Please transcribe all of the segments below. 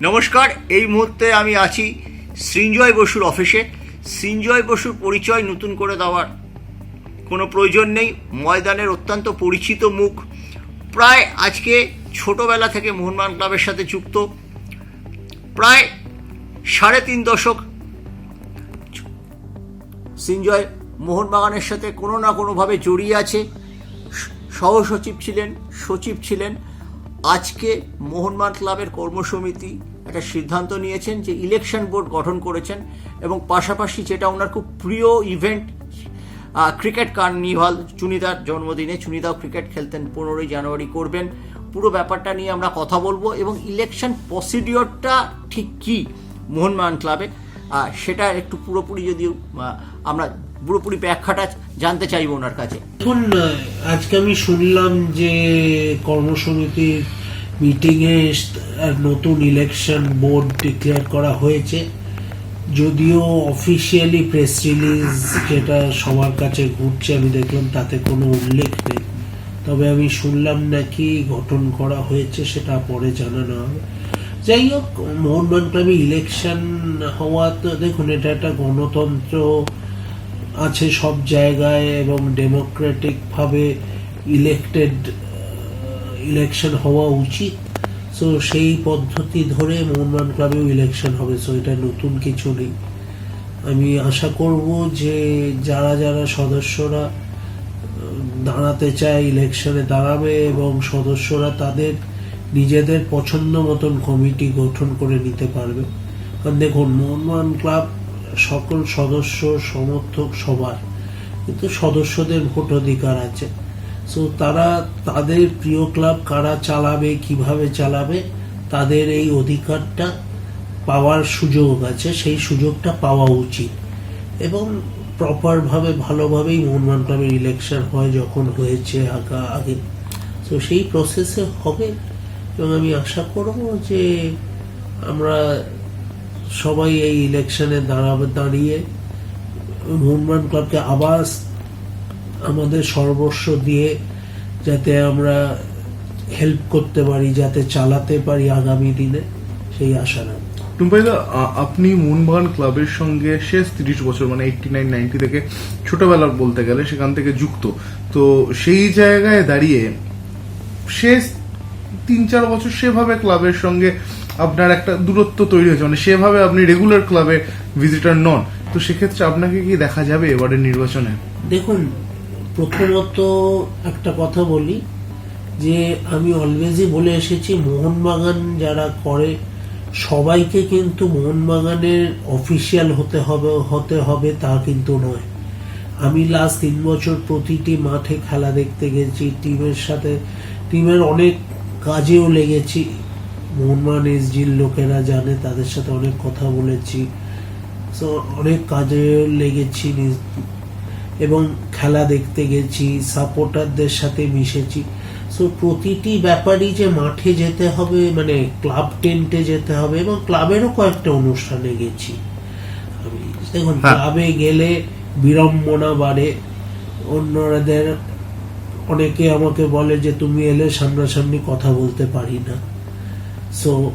নমস্কার, এই মুহূর্তে আমি আছি সৃঞ্জয় বসুর অফিসে। সৃঞ্জয় বসুর পরিচয় নতুন করে দেওয়ার কোনো প্রয়োজন নেই। ময়দানের অত্যন্ত পরিচিত মুখ। প্রায় আজকে ছোটবেলা থেকে মোহনবাগান ক্লাবের সাথে যুক্ত। প্রায় সাড়ে তিন দশক সৃঞ্জয় মোহনবাগানের সাথে কোনো না কোনোভাবে জড়িয়ে আছে। সহসচিব ছিলেন, সচিব ছিলেন। আজকে মোহনমান ক্লাবের কর্মসমিতি একটা সিদ্ধান্ত নিয়েছেন যে ইলেকশন বোর্ড গঠন করেছেন এবং পাশাপাশি যেটা ওনার খুব প্রিয় ইভেন্ট ক্রিকেট কার্নিভাল, চুনিদার জন্মদিনে চুনিদাও ক্রিকেট খেলতেন, পনেরোই জানুয়ারি করবেন। পুরো ব্যাপারটা নিয়ে আমরা কথা বলব এবং ইলেকশন প্রসিডিওরটা ঠিক কী মোহনমান ক্লাবে। সেটা একটু পুরোপুরি আহ, আমরা পুরোপুরি ব্যাখ্যাটা জানতে চাইব ওনার কাছে। এখন আজকে আমি শুনলাম যে কর্মসমিতির মিটিংয়ে নতুন ইলেকশন বোর্ড ডিক্লেয়ার করা হয়েছে। যদিও অফিসিয়ালি প্রেস রিলিজ যেটা সবার কাছে ঘুরছে আমি দেখলাম তাতে কোনো উল্লেখ নেই। তবে আমি শুনলাম নাকি গঠন করা হয়েছে সেটা পরে জানানো হবে। যাই হোক মোহনবাগান ক্লাবে ইলেকশন হওয়া তো দেখুন, এটা একটা গণতন্ত্র আছে সব জায়গায় এবং ডেমোক্রেটিক ভাবে ইলেক্টেড ইলেকশন হওয়া উচিত। সো সেই পদ্ধতি ধরে মোহনবাগান ক্লাবেও ইলেকশন হবে। সো এটা নতুন কিছু নেই। আমি আশা করব যে যারা যারা সদস্যরা দাঁড়াতে চায় ইলেকশনে দাঁড়াবে এবং সদস্যরা তাদের নিজেদের পছন্দ মতন কমিটি গঠন করে নিতে পারবে। কারণ দেখুন, মোহনবাগান ক্লাব সকল সদস্য, সমর্থক সবার, কিন্তু সদস্যদের ভোট অধিকার আছে। সো তারা তাদের প্রিয় ক্লাব কারা চালাবে, কীভাবে চালাবে, তাদের এই অধিকারটা পাওয়ার সুযোগ আছে, সেই সুযোগটা পাওয়া উচিত। এবং প্রপারভাবে ভালোভাবেই মোহনবাগান ক্লাবের ইলেকশন হয় যখন হয়েছে আগা আগে তো সেই প্রসেসে হবে। এবং আমি আশা করব যে আমরা সবাই এই ইলেকশনে দাঁড়াবে দাঁড়িয়ে মোহনবাগান ক্লাবকে আবার আমাদের সর্বস্ব দিয়ে যাতে আমরা হেল্প করতে পারি, যাতে চালাতে পারি আগামী দিনে, সেই আশা রাখি টুম্পাইদা আপনি মোহনবাগান ক্লাবের সঙ্গে শেষ তিরিশ বছর মানে এইটটি নাইন নাইনটি থেকে ছোটবেলার বলতে গেলে সেখান থেকে যুক্ত। তো সেই জায়গায় দাঁড়িয়ে শেষ তিন চার বছর সেভাবে ক্লাবের সঙ্গে আপনার একটা দূরত্ব তৈরি হয়েছে। মানে সেভাবে আপনি রেগুলার ক্লাবে ভিজিটার নন। তো সেক্ষেত্রে আপনাকে কি দেখা যাবে এবারের নির্বাচনে? দেখুন প্রথমত একটা কথা বলি যে আমি অলওয়েজই বলে এসেছি, মোহনবাগান যারা করে, সবাইকে কিন্তু মোহনবাগানের অফিসিয়াল হতে হবে হতে হবে তা কিন্তু নয়। আমি লাস্ট তিন বছর প্রতিটি মাঠে খেলা দেখতে গেছি টিমের সাথে টিমের অনেক কাজেও লেগেছি। মোহনবাগান এসজির লোকেরা জানে তাদের সাথে অনেক কথা বলেছি। সো অনেক কাজে লেগেছি এবং খেলা দেখতে গেছি সাপোর্টারদের সাথে মিশেছি। সো প্রতিটি ব্যাপারই যে মাঠে যেতে হবে মানে ক্লাব টেন্টে যেতে হবে এবং ক্লাবেরও কয়েকটা অনুষ্ঠানে গেছি। আমি দেখুন হ্যাঁ। ক্লাবে গেলে বিড়ম্বনা বাড়ে অন্যদের অনেকে আমাকে বলে যে তুমি এলে সামনাসামনি কথা বলতে পারি না। সো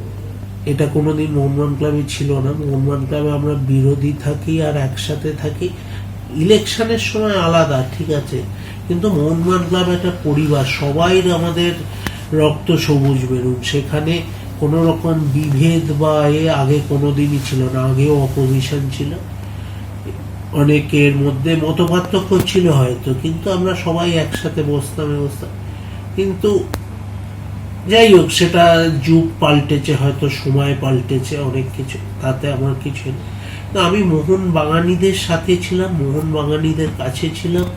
এটা কোনোদিন মোহনবাগান ক্লাবে ছিল না। মোহনবাগান ক্লাবে আমরা বিরোধী থাকি আর একসাথে থাকি। ইলেকশনের সময় আলাদা, ঠিক আছে। কিন্তু মোহনবাগান ক্লাব একটা পরিবার, সবাই আমাদের রক্ত সবুজ বেরুন। সেখানে কোনো রকম বিভেদ বা এ আগে কোনোদিনই ছিল না আগেও অপোজিশন ছিল। অনেকের মধ্যে মতপার্থক্য ছিল হয়তো, কিন্তু আমরা সবাই একসাথে বসতাম বসতাম। কিন্তু যাই হোক, সেটা যুগ পাল্টেছে, হয়তো সময় পাল্টেছে অনেক কিছু, তাতে আমার কিছু আমি মোহন বাগানীদের সাথে ছিলাম, মোহন বাগানীদের কাছে ছিলাম,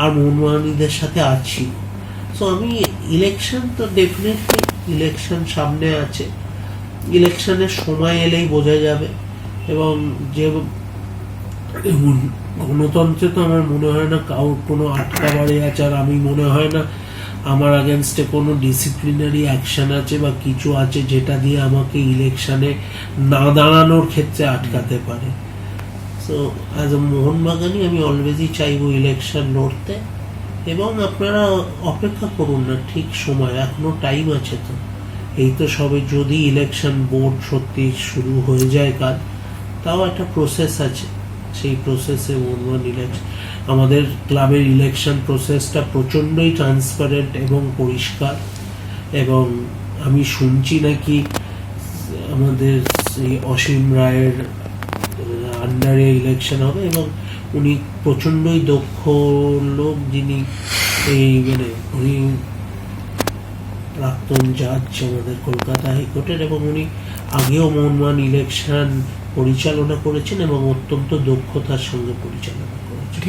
আর মোহন বাগানীদের সাথে আছি। সো আমি ইলেকশন তো ডেফিনেটলি ইলেকশন সামনে আছে। ইলেকশনের সময় এলেই বোঝা যাবে, এবং যে দেখুন, গণতন্ত্রে তো আমার মনে হয় না কারোর কোনো আটকা বাড়ি আছে আর আমি মনে হয় না আমার আগেনস্টে কোনো ডিসিপ্লিনারি অ্যাকশন আছে বা কিছু আছে যেটা দিয়ে আমাকে ইলেকশনে না দাঁড়ানোর ক্ষেত্রে আটকাতে পারে। সো অ্যাজ এ মোহনবাগানই আমি অলওয়েজই চাইব ইলেকশন লড়তে এবং আপনারা অপেক্ষা করুন না ঠিক সময় এখনও টাইম আছে তো। এই তো সবে যদি ইলেকশন বোর্ড সত্যি শুরু হয়ে যায় কাজ তাও একটা প্রসেস আছে। সেই প্রসেসে মোহনবাগান ইলেকশন আমাদের ক্লাবের ইলেকশন প্রসেসটা প্রচণ্ডই ট্রান্সপারেন্ট এবং পরিষ্কার। এবং আমি শুনছি নাকি আমাদের সেই অসীম রায়ের আন্ডারে ইলেকশন হবে এবং উনি প্রচণ্ডই দক্ষ লোক যিনি এই মানে উনি প্রাক্তন জাজ আমাদের কলকাতা হাইকোর্টের এবং উনি আগেও মোহনবাগান ইলেকশন পরিচালনা করেছেন এবং অত্যন্ত দক্ষতার সঙ্গে পরিচালনা করেছেন।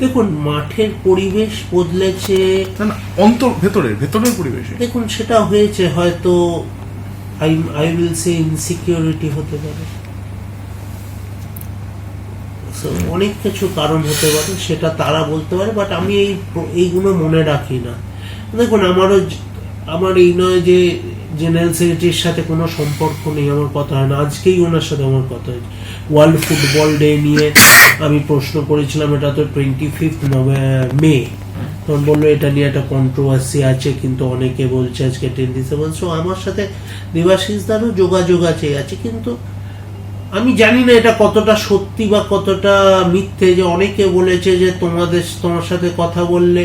দেখুন মাঠের পরিবেশ বদলেছে। অন্তর ভেতরের ভেতরের পরিবেশে। দেখুন সেটা হয়েছে হয়তো I I will say insecurity হতে পারে। অনেক কিছু কারণ হতে পারে সেটা তারা বলতে পারে বাট আমি এই এইগুলো মনে রাখি না। দেখুন আমারও আমার এই নয় যে জেনারেল সেক্রেটারির সাথে কোনো সম্পর্ক নেই, আমার কথা হয় না। আজকেই ওনার সাথে আমার কথা হয়েছে। ওয়ার্ল্ড ফুটবল ডে নিয়ে আমি প্রশ্ন করেছিলাম, এটা তো টোয়েন্টি ফিফথ মে তখন বলল, এটা নিয়ে একটা কন্ট্রোভার্সি আছে, কিন্তু অনেকে বলছে আজকে টেন ডিসেম্বর সো আমার সাথে দেবাশিস দারও যোগাযোগ আছে আছে কিন্তু আমি জানি না এটা কতটা সত্যি বা কতটা মিথ্যে যে অনেকে বলেছে যে তোমাদের, তোমার সাথে কথা বললে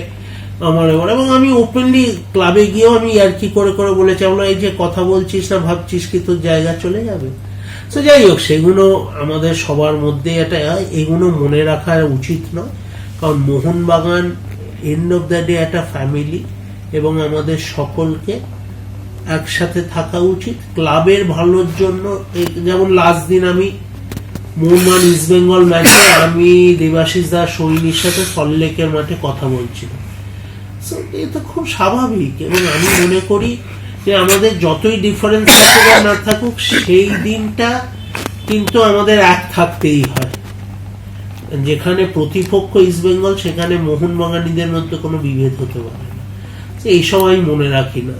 আমার এবার। এবং আমি ওপেনলি ক্লাবে গিয়েও আমি আর কি করে করে বলেছি, আমরা এই যে কথা বলছিস না, ভাবছিস কি তোর জায়গা চলে যাবে? তো যাই হোক, সেগুলো আমাদের সবার মধ্যে এটা এগুলো মনে রাখা উচিত নয়। কারণ Mohun Bagan end of the day একটা ফ্যামিলি এবং আমাদের সকলকে একসাথে থাকা উচিত। ক্লাবের ভালোর জন্য যেমন লাস্ট দিন আমি মোহনবাগান ইস্ট বেঙ্গল ম্যাচে আমি দেবাশিস দাস, সৈনির সাথে সল্লেকের মাঠে কথা বলছিলাম। এটা খুব স্বাভাবিক এবং আমি মনে করি যে আমাদের যতই ডিফারেন্স থাকুক না থাকুক, সেই দিনটা কিন্তু আমাদের এক থাকতেই হয়। যেখানে প্রতিপক্ষ ইস্ট বেঙ্গল সেখানে মোহনবাগানীদের মধ্যে কোনো বিভেদ হতে পারে না। তো এই সময় মনে রাখি না।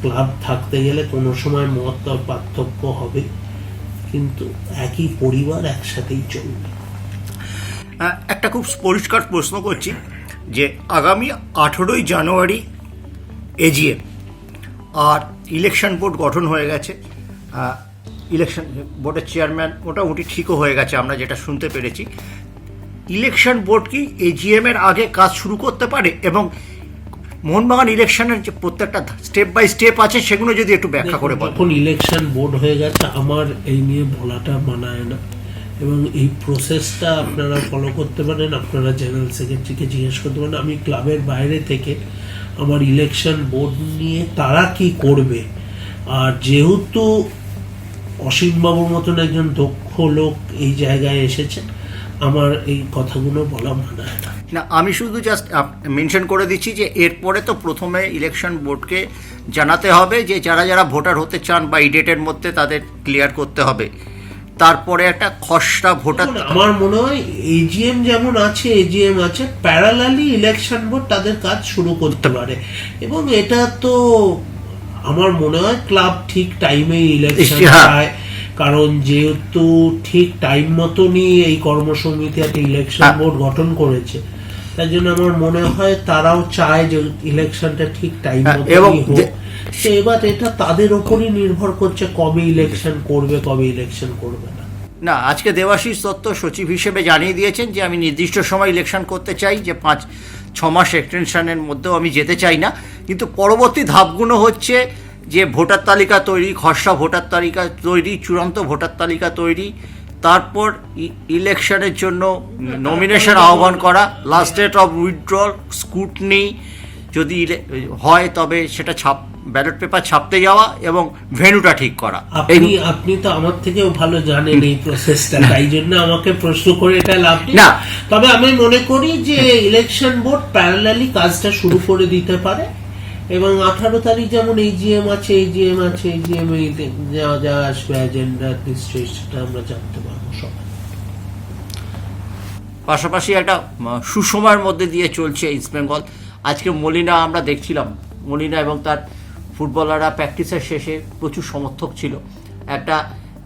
ক্লাব থাকতে গেলে কোনো সময় মত পার্থক্য হবে, কিন্তু একই পরিবার একসাথেই চলবে। একটা খুব পরিষ্কার প্রশ্ন করছি। যে আগামী আঠেরোই জানুয়ারি এজিএম আর ইলেকশন বোর্ড গঠন হয়ে গেছে। ইলেকশন বোর্ডের চেয়ারম্যান মোটামুটি ঠিকও হয়ে গেছে আমরা যেটা শুনতে পেরেছি। ইলেকশন বোর্ড কি এজিএম এর আগে কাজ শুরু করতে পারে? এবং মোহনবাগান ইলেকশনের যে প্রত্যেকটা স্টেপ বাই স্টেপ আছে সেগুলো যদি একটু ব্যাখ্যা করে বলেন। যখন ইলেকশন বোর্ড হয়ে গেছে আমার এই নিয়ে বলাটা মানায় না। এবং এই প্রসেসটা আপনারা ফলো করতে পারেন। আপনারা জেনারেল সেক্রেটারিকে জিজ্ঞেস করতে পারেন, আমি ক্লাবের বাইরে থেকে আমার ইলেকশন বোর্ড নিয়ে তারা কি করবে? আর যেহেতু অসীমবাবুর মতন একজন দক্ষ লোক এই জায়গায় এসেছে, আমার এই কথাগুলো বলা মানায় না। না, আমি শুধু জাস্ট মেনশন করে দিচ্ছি যে এরপরে তো প্রথমে ইলেকশন বোর্ডকে জানাতে হবে যে যারা যারা ভোটার হতে চান বা এই ডেটের মধ্যে তাদের ক্লিয়ার করতে হবে। তারপরে একটা খসড়া ভোটার আমার মনে হয় এজিএম যেমন আছে এজিএম আছে প্যারালালি ইলেকশন বোর্ড তাদের কাজ শুরু করতে পারে এবং এটা তো আমার মনে হয় ক্লাব ঠিক টাইমে ইলেকশন হ্যাঁ। কারণ যেহেতু ঠিক টাইম মতনই এই কর্মসমিতি একটা ইলেকশন হ্যাঁ। বোর্ড গঠন করেছে তাই জন্য আমার মনে হয় তারাও চায় যে ইলেকশনটা ঠিক টাইম হ্যাঁ, মতনই হোক তো এবার এটা তাদের ওপরই নির্ভর করছে কবে ইলেকশন করবে, কবে ইলেকশন করবে না। না, আজকে দেবাশিস দত্ত সচিব হিসেবে জানিয়ে দিয়েছেন যে আমি নির্দিষ্ট সময় ইলেকশন করতে চাই, যে পাঁচ, ছ মাস এক্সটেনশনের মধ্যেও আমি যেতে চাই না। কিন্তু পরবর্তী ধাপগুলো হচ্ছে যে ভোটার তালিকা তৈরি, খসড়া ভোটার তালিকা তৈরি, চূড়ান্ত ভোটার তালিকা তৈরি, তারপর ইলেকশনের জন্য নমিনেশন আহ্বান করা last date of withdrawal scrutiny যদি হয় তবে সেটা ছাপ ব্যালট পেপার ছাপতে যাওয়া এবং ভেন্যুটা ঠিক করা। আপনি আপনি তো আমার থেকেও ভালো জানেন এই প্রসেসটা তাই জন্য আমাকে প্রশ্ন করে এটা লাভ না। তবে আমি মনে করি যে ইলেকশন বোর্ড প্যারালালি কাজটা শুরু করে দিতে পারে এবং আঠারো তারিখ যেমন এইজিএম আছে এইজিএম আছে এইজিএম যা যা আসবে এজেন্ডা নিশ্চয়ই সেটা আমরা জানতে পারব সবাই পাশাপাশি একটা সুসময়ের মধ্যে দিয়ে চলছে ইস্ট বেঙ্গল আজকে মলিনা আমরা দেখছিলাম মলিনা এবং তার ফুটবলাররা প্র্যাকটিসের শেষে প্রচুর সমর্থক ছিল। একটা,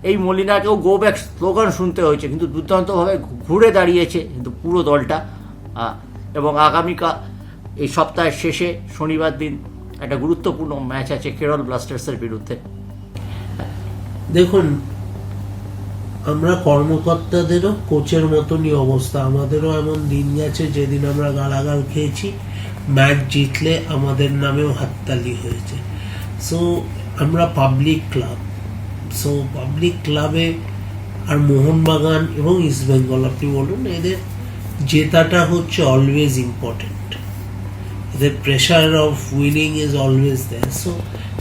এই মলিনাকেও গো ব্যাক স্লোগান শুনতে হয়েছে, কিন্তু দুর্দান্তভাবে ঘুরে দাঁড়িয়েছে কিন্তু পুরো দলটা। এবং আগামীকাল এই সপ্তাহের শেষে শনিবার দিন একটা গুরুত্বপূর্ণ ম্যাচ আছে কেরল ব্লাস্টার্সের বিরুদ্ধে। দেখুন, আমরা কর্মকর্তাদেরও কোচের মতনই অবস্থা। আমাদেরও এমন দিন গেছে, যেদিন আমরা গালাগাল খেয়েছি ম্যাচ জিতলে আমাদের নামেও হাততালি হয়েছে। সো আমরা পাবলিক ক্লাব সো পাবলিক ক্লাবে আর মোহনবাগান এবং ইস্ট বেঙ্গল আপনি বলুন, এদের জেতাটা হচ্ছে অলওয়েজ ইম্পর্টেন্ট এদের pressure of winning is always দেয় সো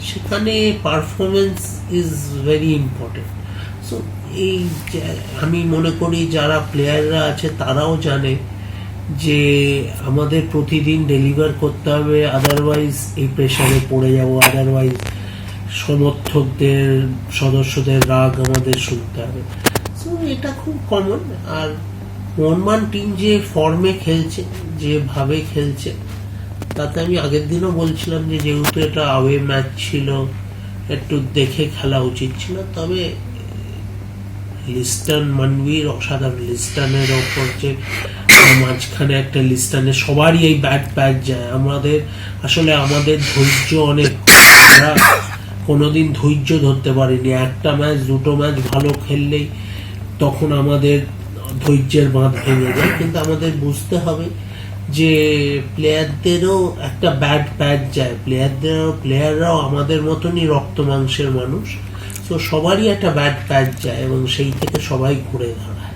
সেখানে performance is very important so এই আমি মনে করি যারা প্লেয়াররা আছে, তারাও জানে যে আমাদের প্রতিদিন ডেলিভার করতে হবে আদারওয়াইজ এই প্রেশারে পড়ে যাব আদারওয়াইজ সমর্থকদের, সদস্যদের রাগ আমাদের শুনতে হবে। সো এটা খুব কমন আর মোহনবাগান টিম যে ফর্মে খেলছে যেভাবে খেলছে, তাতে আমি আগের দিনও বলছিলাম যে যেহেতু এটা আওয়ে ম্যাচ ছিল, একটু দেখে খেলা উচিত ছিল, তবে লিস্টন, মানবীর, অসাধারণ লিস্টনের ওপর যে মাঝখানে একটা লিস্টনে সবারই এই ব্যাট প্যাচ যায়। আমাদের, আসলে আমাদের ধৈর্য অনেক আমরা কোনোদিন ধৈর্য ধরতে পারিনি। একটা ম্যাচ দুটো ম্যাচ ভালো খেললেই তখন আমাদের ধৈর্যের বাঁধ ভেঙে যায়। কিন্তু আমাদের বুঝতে হবে যে প্লেয়ারদেরও একটা ব্যাড প্যাচ যায়। প্লেয়ারদেরও প্লেয়াররাও আমাদের মতনই রক্ত মাংসের মানুষ। তো সবারই একটা ব্যাড প্যাচ যায় এবং সেই থেকে সবাই ঘুরে দাঁড়ায়।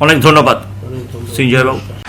অনেক ধন্যবাদ। অনেক ধন্যবাদ। সঞ্জয় বাবু।